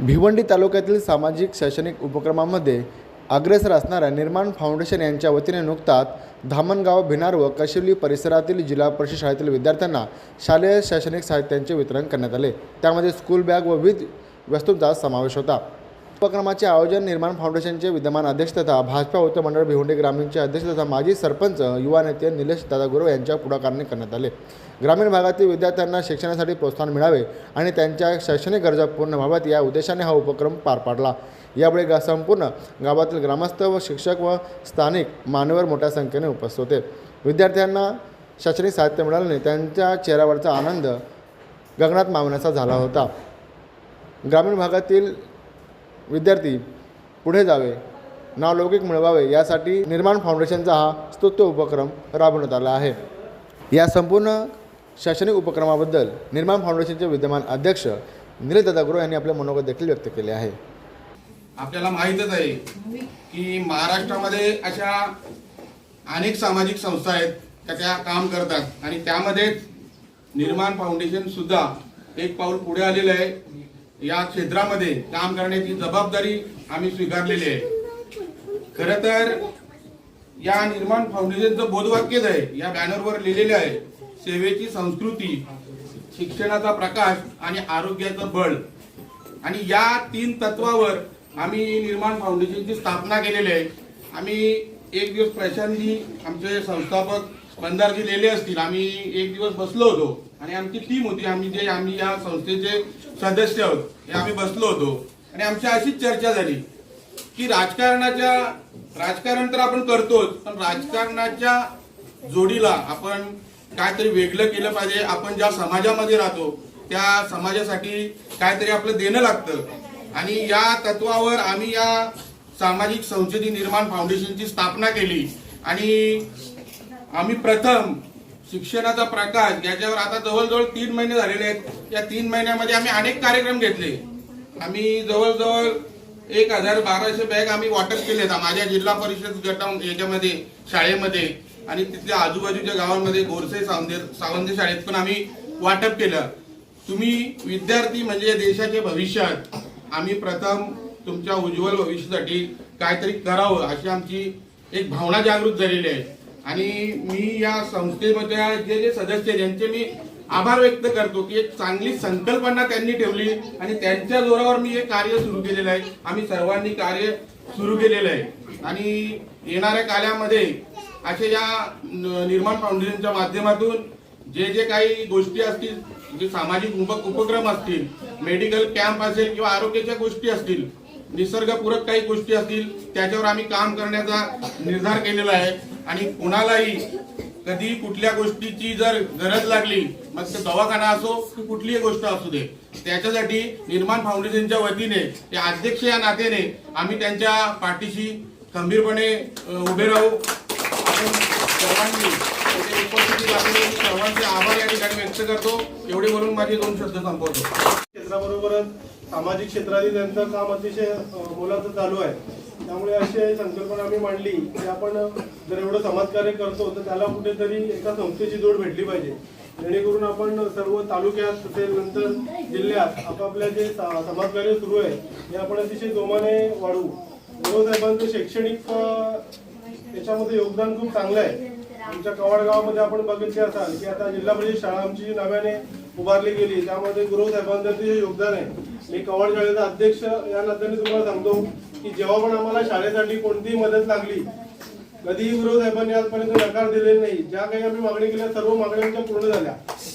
भिवंडी तालुक्यातील सामाजिक शैक्षणिक उपक्रमामध्ये अग्रेसर असणाऱ्या निर्माण फाउंडेशन यांच्या वतीने नुकताच धामणगाव भिनार व कशिवली परिसरातील जिल्हा परिषद शाळेतील विद्यार्थ्यांना शालेय शैक्षणिक साहित्यांचे वितरण करण्यात आले. त्यामध्ये स्कूल बॅग व विविध वस्तूंचा समावेश होता. उपक्रमाचे आयोजन निर्माण फाउंडेशनचे विद्यमान अध्यक्ष तथा भाजपा उत्तर मंडळ भिवंडी ग्रामीणचे अध्यक्ष तथा माजी सरपंच युवा नेते निलेश दादा गुरव यांच्या पुढाकाराने करण्यात आले. ग्रामीण भागातील विद्यार्थ्यांना शिक्षणासाठी प्रोत्साहन मिळावे आणि त्यांच्या शैक्षणिक गरजा पूर्ण व्हाव्यात या उद्देशाने हा उपक्रम पार पाडला. यावेळी गा संपूर्ण गावातील ग्रामस्थ व शिक्षक व स्थानिक मान्यवर मोठ्या संख्येने उपस्थित होते. विद्यार्थ्यांना शैक्षणिक साहित्य मिळाल्याने त्यांच्या चेहऱ्यावरचा आनंद गगनात मावण्याचा झाला होता. ग्रामीण भागातील विद्यार्थी पुढे जावे नावलौकिक मिळवावे यासाठी निर्माण फाउंडेशनचा हा स्तुत्य उपक्रम राबवण्यात आला आहे. या संपूर्ण शैक्षणिक उपक्रमाबद्दल निर्माण फाउंडेशनचे विद्यमान अध्यक्ष निलेश दादागुर यांनी आपले मनोगत देखील व्यक्त केले आहे. आपल्याला माहीतच आहे की महाराष्ट्रामध्ये अशा अनेक सामाजिक संस्था आहेत त्या त्या काम करतात आणि त्यामध्येच निर्माण फाउंडेशन सुद्धा एक पाऊल पुढे आलेलं आहे. या क्षेत्रामध्ये काम करण्याची जबाबदारी आम्ही स्वीकारलेली आहे. खर तर या निर्माण फाउंडेशनचं बोधवाक्यच आहे या बॅनरवर लिहिलेले आहे सेवेची संस्कृती शिक्षणाचा प्रकाश आणि आरोग्याचं बळ. आणि या तीन तत्वावर आम्ही निर्माण फाउंडेशनची स्थापना केलेली आहे. आम्ही एक दिवस प्रशांतजी आमचे संस्थापक स्पंदारजी लिहिले असतील. आम्ही एक दिवस बसलो होतो आणि आमची टीम होती. आम्ही जे आम्ही या संस्थेचे सदस्य आहोत. हे आम्ही बसलो होतो. आणि आमची अशीच चर्चा झाली की राजकारणाच्या राजकारण तर आपण करतोच पण राजकारणाच्या जोडीला आपण काहीतरी वेगळं केलं पाहिजे. आपण ज्या समाजामध्ये राहतो त्या समाजासाठी काहीतरी आपलं देणं लागतं. आणि या तत्वावर आम्ही या सामाजिक संस्कृती निर्माण फाउंडेशनची स्थापना केली. आणि आम्ही प्रथम शिक्षणाचा प्रकाश याच्यावर आता जवळजवळ तीन महिने झालेले आहेत. या तीन महिन्यामध्ये आम्ही अनेक कार्यक्रम घेतले. आम्ही जवळजवळ एक हजार बाराशे बॅग आम्ही वाटप केले माझ्या जिल्हा परिषद गटा याच्यामध्ये शाळेमध्ये. आणि तिथल्या आजूबाजूच्या गावांमध्ये गोरसे सावंदे सावंदे शाळेत पण आम्ही वाटप केलं. तुम्ही विद्यार्थी म्हणजे देशाचे भविष्यात आम्ही प्रथम तुमच्या उज्ज्वल भविष्यासाठी काहीतरी करावं अशी आमची एक भावना जागृत झालेली आहे. आणि मी या संस्थेमध्ये जे जे सदस्य ज्यांचे मी आभार व्यक्त करतो की एक चांगली संकल्पना त्यांनी ठेवली आणि त्यांच्या जोरावर मी हे कार्य सुरू केलेलं आहे. आम्ही सर्वांनी कार्य सुरू केलेलं आहे. आणि येणाऱ्या काळामध्ये असे या निर्माण फाउंडेशनच्या माध्यमातून जे जे काही गोष्टी असतील जे सामाजिक उपक्रम असतील मेडिकल कॅम्प असेल किंवा आरोग्याच्या गोष्टी असतील निसर्गपूरक काही गोष्टी असतील त्याच्यावर आम्ही काम करण्याचा निर्धार केलेला आहे. आणि कोणालाही कधी कुठल्या गोष्टीची जर गरज लागली मग ते दवाखाना असो की कुठलीही गोष्ट असू दे त्याच्यासाठी निर्माण फाउंडेशनच्या वतीने ते अध्यक्ष या नात्याने आम्ही त्यांच्या पाठीशी खंबीरपणे उभे राहू. सर्वांनी उपस्थिती सर्वांचे आभार या ठिकाणी व्यक्त करतो. एवढे बोलून माझे दोन शब्द संपवतो. क्षेत्राबरोबरच सामाजिक क्षेत्रातील त्यांचं काम अतिशय मोलाचं चालू आहे. त्यामुळे अशी संकल्पना आम्ही मांडली की आपण जर एवढं समाजकार्य करतो तर त्याला कुठेतरी एका संस्थेची जोड भेटली पाहिजे. जेणेकरून आपण सर्व तालुक्यात तसेच नंतर जिल्ह्यात आपापल्या जे सा- समाजकार्य सुरू आहे हे आपण अतिशय जोमाने वाढवू. गुरु साहेबांचं शैक्षणिक त्याच्यामध्ये योगदान खूप चांगलं आहे. आमच्या कवाड गावामध्ये आपण बघितले असाल की आता जिल्हा परिषद शाळा आमची जी नव्याने उभारली गेली. त्यामध्ये गुरु साहेबांचं अतिशय योगदान आहे. मी कवाड शाळेचा अध्यक्ष या नात्याने तुम्हाला सांगतो की जेव्हा पण आम्हाला शाळेसाठी कोणतीही मदत लागली कधीही गुरु साहेबांनी आजपर्यंत नकार दिलेला नाही. ज्या काही आम्ही मागणी केल्या सर्व मागण्या आमच्या पूर्ण झाल्या.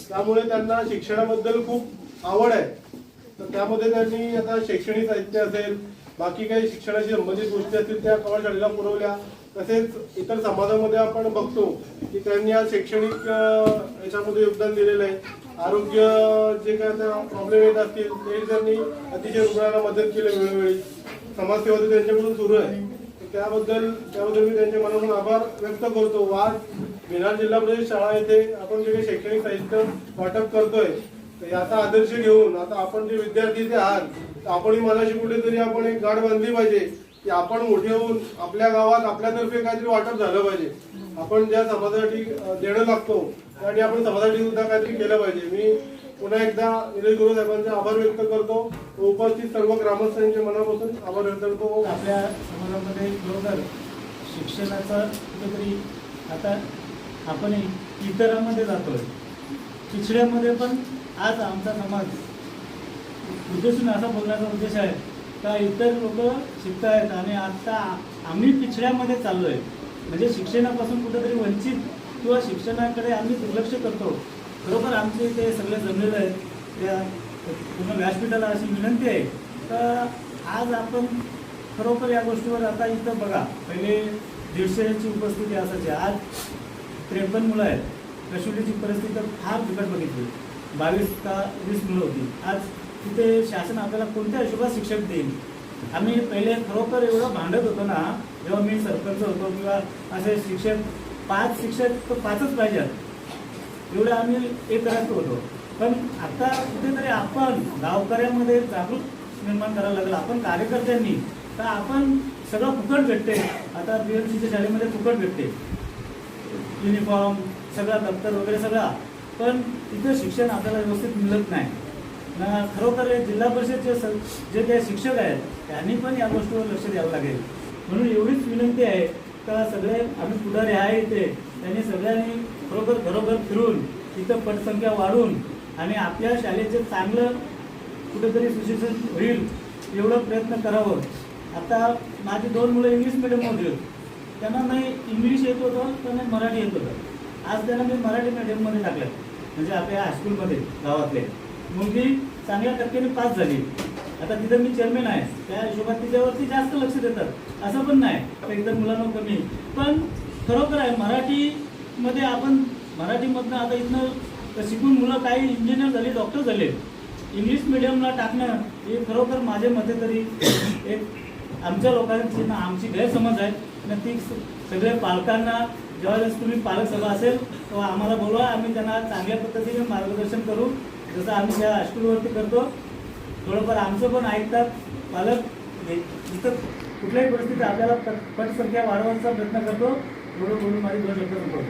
त्यामुळे त्यांना शिक्षणाबद्दल खूप आवड आहे. तर त्यामध्ये त्यांनी आता शैक्षणिक साहित्य असेल बाकी काही शिक्षणाशी संबंधित गोष्टी असतील त्या कवाड शाळेला पुरवल्या. तसेच इतर समाजामध्ये आपण बघतो की त्यांनी आज शैक्षणिक याच्यामध्ये योगदान दिलेलं आहे. आरोग्य जे काय प्रॉब्लेम येत असतील ते त्यांनी अतिशय रुग्णांना मदत केली वेळोवेळी. समाजसेवा तर त्यांच्याकडून सुरू आहे. त्याबद्दल त्याबद्दल मी त्यांच्या मनातून आभार व्यक्त करतो. आज विधान जिल्हा परिषद शाळा येथे आपण जे काही शैक्षणिक साहित्य वाटप करतोय याचा आदर्श घेऊन आता आपण जे विद्यार्थी ते आहात तर आपणही मनाशी कुठेतरी आपण एक गाठ बांधली पाहिजे की आपण मोठे होऊन आपल्या गावात आपल्यातर्फे काहीतरी वाटप झालं पाहिजे. आपण ज्या समाजासाठी देणं लागतो त्यासाठी आपण समाजासाठी सुद्धा काहीतरी केलं पाहिजे. मी पुन्हा एकदा निलेश गुरु साहेबांचे आभार व्यक्त करतो. उपस्थित सर्व ग्रामस्थांचे मनापासून आभार व्यक्त करतो. हो, आपल्या समाजामध्ये बरोबर शिक्षणाचा कुठेतरी आता आपण इतरांमध्ये जातोय. पिछड्यामध्ये पण आज आमचा समाज उद्देशून असा बोलण्याचा उद्देश आहे का इतर लोक शिकतायत आणि आता आम्ही पिछड्यामध्ये चाललो आहे म्हणजे शिक्षणापासून कुठेतरी वंचित किंवा शिक्षणाकडे आम्ही दुर्लक्ष करतो. खरोखर आमचे ते सगळे जमलेले आहेत. त्या पूर्ण व्यासपीठाला अशी विनंती आहे. तर आज आपण खरोखर या गोष्टीवर आता इथं बघा. पहिले दीडशेची उपस्थिती असायची. आज त्रेपन्न मुलं आहेत. कशुलीची परिस्थिती तर फार बिकट बघितली. बावीस का वीस मुलं होती आज तिथे शासन आपल्याला कोणत्या हिशोबात शिक्षक देईल? आम्ही पहिले खरोखर एवढं भांडत होतो ना जेव्हा मी सरपंच होतो किंवा असे शिक्षक पाच शिक्षक तर पाचच पाहिजेत. एवढं आम्ही हे करत होतो. पण आता कुठेतरी आपण गावकऱ्यांमध्ये जागृत निर्माण करायला लागलं. आपण कार्यकर्त्यांनी. तर आपण सगळं फुकट भेटते. आता बी एम सीच्या शाळेमध्ये फुकट भेटते. युनिफॉर्म सगळा दप्तर वगैरे सगळा. पण तिथं शिक्षण आपल्याला व्यवस्थित मिळत नाही. ना खरोखर हे जिल्हा परिषदचे स- जे काही शिक्षक आहेत त्यांनी पण या गोष्टीवर लक्ष द्यावं लागेल. म्हणून एवढीच विनंती आहे का सगळे आम्ही पुढारी आहे इथे त्यांनी सगळ्यांनी खरोखर घरोघर फिरून इथं पटसंख्या वाढून आणि आपल्या शाळेचं चांगलं कुठेतरी सुशिक्षण होईल एवढं प्रयत्न करावं. आता माझी दोन मुलं इंग्लिश मिडियममध्ये होती त्यांना नाही इंग्लिश येत होतं तर नाही मराठी येत होतं. आज त्यांना मी मराठी मीडियममध्ये टाकलं म्हणजे आपल्या हायस्कूलमध्ये गावातले. मुलगी चांगल्या टक्क्याने पास झाली. आता तिथं मी चेअरमॅन आहे. त्या हिशोबात तिच्यावरती जास्त लक्ष देतात. असं पण नाही. एकदम मुलांना कमी. पण खरोखर आहे मराठीमध्ये आपण मराठीमधनं आता इथनं शिकून मुलं काही इंजिनियर झाले डॉक्टर झाले. इंग्लिश मिडियमला टाकणं हे खरोखर माझ्या मते तरी एक आमच्या लोकांची ना आमची गैरसमज आहे. ती सगळ्या पालकांना ज्यावेळेस तुम्ही पालक सभा असेल तेव्हा आम्हाला बोलवा. आम्ही त्यांना चांगल्या पद्धतीने मार्गदर्शन करू. जसं आम्ही त्या हायस्कूलवरती करतो थोडंफार आमचं पण ऐकतात पालक. जिथं इथं कुठल्याही परिस्थितीत आपल्याला पट पटसंख्या वाढवण्याचा प्रयत्न करतो. एवढं बोलून माझी दोन शब्द संपवतो.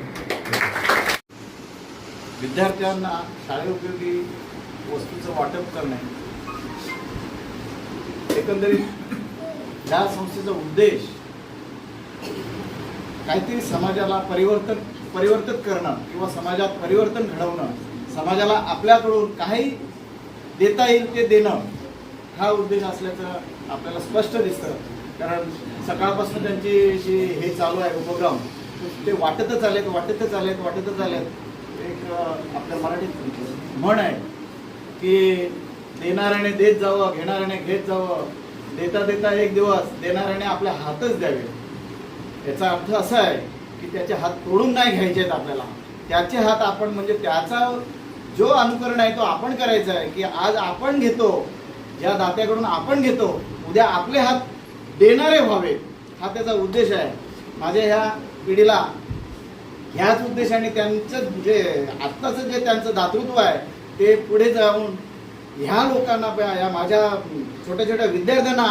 विद्यार्थ्यांना शाळेउपयोगी वस्तूचं वाटप करणे. एकंदरीत या संस्थेचा उद्देश काहीतरी समाजाला परिवर्तन परिवर्तित करणं किंवा समाजात परिवर्तन घडवणं समाजाला आपल्याकडून काही देता येईल ते देणं हा उद्देश असल्याचं आपल्याला स्पष्ट दिसतं. कारण सकाळपासून त्यांची जी हे चालू आहे उपक्रम ते वाटतच आलेत वाटतच आलेत वाटतच आलेत. एक आपल्या मराठीत म्हण आहे की देणाऱ्याने देत जावं घेणाऱ्याने घेत जावं देता देता एक दिवस देणाऱ्याने आपल्या हातच द्यावे. याचा अर्थ असा आहे की त्याचे हात तोडून नाही घ्यायचे आहेत आपल्याला. त्याचे हात आपण म्हणजे त्याचा जो अनुकरण आहे तो आपण करायचा आहे की आज आपण घेतो ज्या दात्याकडून आपण घेतो उद्या आपले हात देणारे व्हावे हा त्याचा उद्देश आहे. माझ्या ह्या पिढीला ह्याच उद्देशाने त्यांचं जे आत्ताचं जे त्यांचं दातृत्व आहे ते पुढे जाऊन ह्या लोकांना या माझ्या छोट्या छोट्या विद्यार्थ्यांना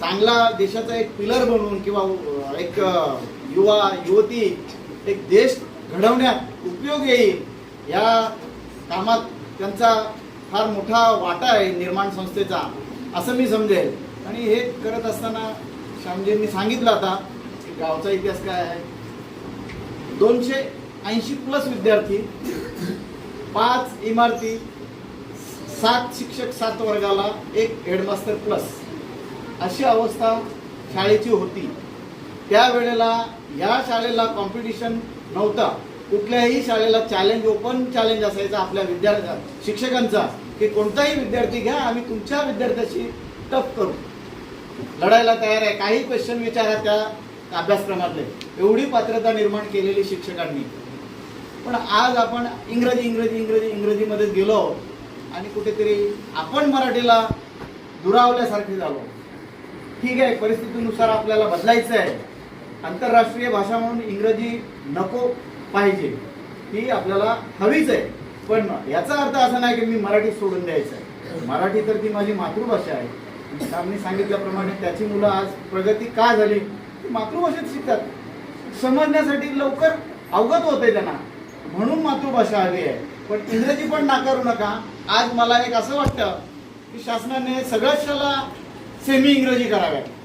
चांगला देशाचा एक पिलर बनवून किंवा एक युवा युवती एक देश घडवण्यात उपयोग येईल या कामात त्यांचा फार मोठा वाटा आहे निर्माण संस्थेचा असं मी समजेल. आणि हे करत असताना श्यामजींनी सांगितलं आता की गावचा इतिहास काय आहे? दोनशे ऐंशी प्लस विद्यार्थी पाच इमारती सात शिक्षक सात वर्गाला एक हेडमास्टर प्लस अशी अवस्था शाळेची होती. त्यावेळेला या शाळेला कॉम्पिटिशन नव्हता. कुठल्याही शाळेला चॅलेंज ओपन चॅलेंज असायचा आपल्या विद्यार्थ्या शिक्षकांचा की कोणताही विद्यार्थी घ्या आम्ही तुमच्या विद्यार्थ्याशी टफ करू. लढायला तयार आहे. काही क्वेश्चन विचारा त्या अभ्यासक्रमातले. एवढी पात्रता निर्माण केलेली शिक्षकांनी. पण आज आपण इंग्रजी इंग्रजी इंग्रजी इंग्रजीमध्ये गेलो आणि कुठेतरी आपण मराठीला दुरावल्यासारखे झालो ठीक आहे परिस्थितीनुसार आपल्याला बदलायचं आहे. आंतरराष्ट्रीय भाषा म्हणून इंग्रजी नको पाहिजे. ती आपल्याला हवीच आहे. पण याचा अर्थ असा नाही की मी मराठी सोडून द्यायचं आहे. मराठी तर ती माझी मातृभाषा आहे. आणि सामने सांगितल्याप्रमाणे त्याची मुलं आज प्रगती का झाली? ती मातृभाषेत शिकतात. समजण्यासाठी लवकर अवगत होते त्यांना. म्हणून मातृभाषा हवी आहे. पण इंग्रजी पण नाकारू नका. आज मला एक असं वाटतं की शासनाने सगळ्याच शाळा सेमी इंग्रजी कराव्यात.